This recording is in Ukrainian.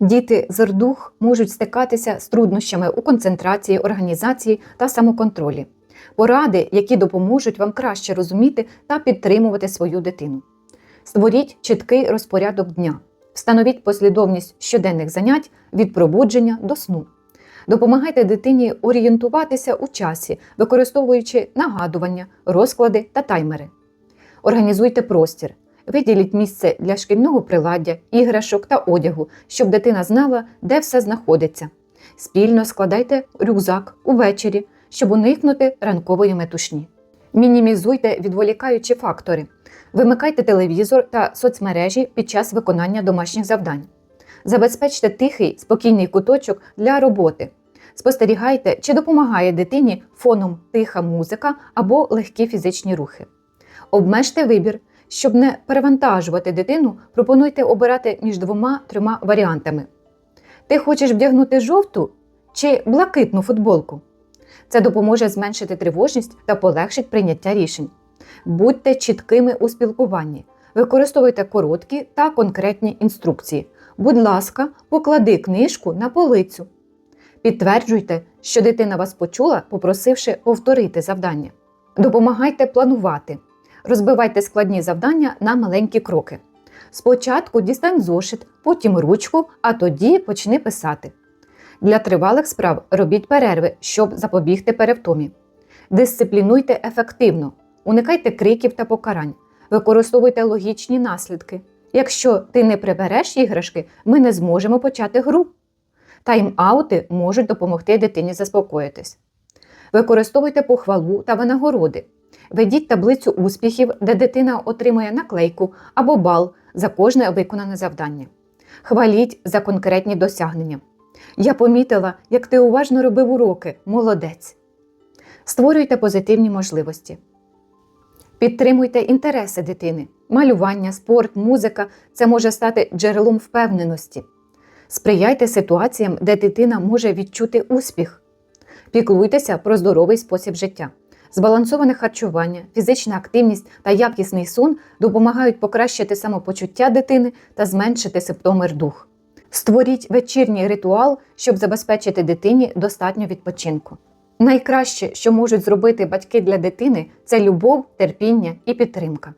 Діти з РДУХ можуть стикатися з труднощами у концентрації, організації та самоконтролі. Поради, які допоможуть вам краще розуміти та підтримувати свою дитину. Створіть чіткий розпорядок дня. Встановіть послідовність щоденних занять від пробудження до сну. Допомагайте дитині орієнтуватися у часі, використовуючи нагадування, розклади та таймери. Організуйте простір. Виділіть місце для шкільного приладдя, іграшок та одягу, щоб дитина знала, де все знаходиться. Спільно складайте рюкзак увечері, щоб уникнути ранкової метушні. Мінімізуйте відволікаючі фактори. Вимикайте телевізор та соцмережі під час виконання домашніх завдань. Забезпечте тихий, спокійний куточок для роботи. Спостерігайте, чи допомагає дитині фоном тиха музика або легкі фізичні рухи. Обмежте вибір. Щоб не перевантажувати дитину, пропонуйте обирати між двома-трьома варіантами. Ти хочеш вдягнути жовту чи блакитну футболку? Це допоможе зменшити тривожність та полегшить прийняття рішень. Будьте чіткими у спілкуванні, використовуйте короткі та конкретні інструкції. Будь ласка, поклади книжку на полицю. Підтверджуйте, що дитина вас почула, попросивши повторити завдання. Допомагайте планувати. Розбивайте складні завдання на маленькі кроки. Спочатку дістань зошит, потім ручку, а тоді почни писати. Для тривалих справ робіть перерви, щоб запобігти перевтомі. Дисциплінуйте ефективно, уникайте криків та покарань, використовуйте логічні наслідки. Якщо ти не прибереш іграшки, ми не зможемо почати гру. Тайм-аути можуть допомогти дитині заспокоїтись. Використовуйте похвалу та винагороди. Ведіть таблицю успіхів, де дитина отримує наклейку або бал за кожне виконане завдання. Хваліть за конкретні досягнення. Я помітила, як ти уважно робив уроки, молодець. Створюйте позитивні можливості. Підтримуйте інтереси дитини. Малювання, спорт, музика це може стати джерелом впевненості. Сприяйте ситуаціям, де дитина може відчути успіх. Піклуйтеся про здоровий спосіб життя. Збалансоване харчування, фізична активність та якісний сон допомагають покращити самопочуття дитини та зменшити симптоми рдух. Створіть вечірній ритуал, щоб забезпечити дитині достатньо відпочинку. Найкраще, що можуть зробити батьки для дитини, це любов, терпіння і підтримка.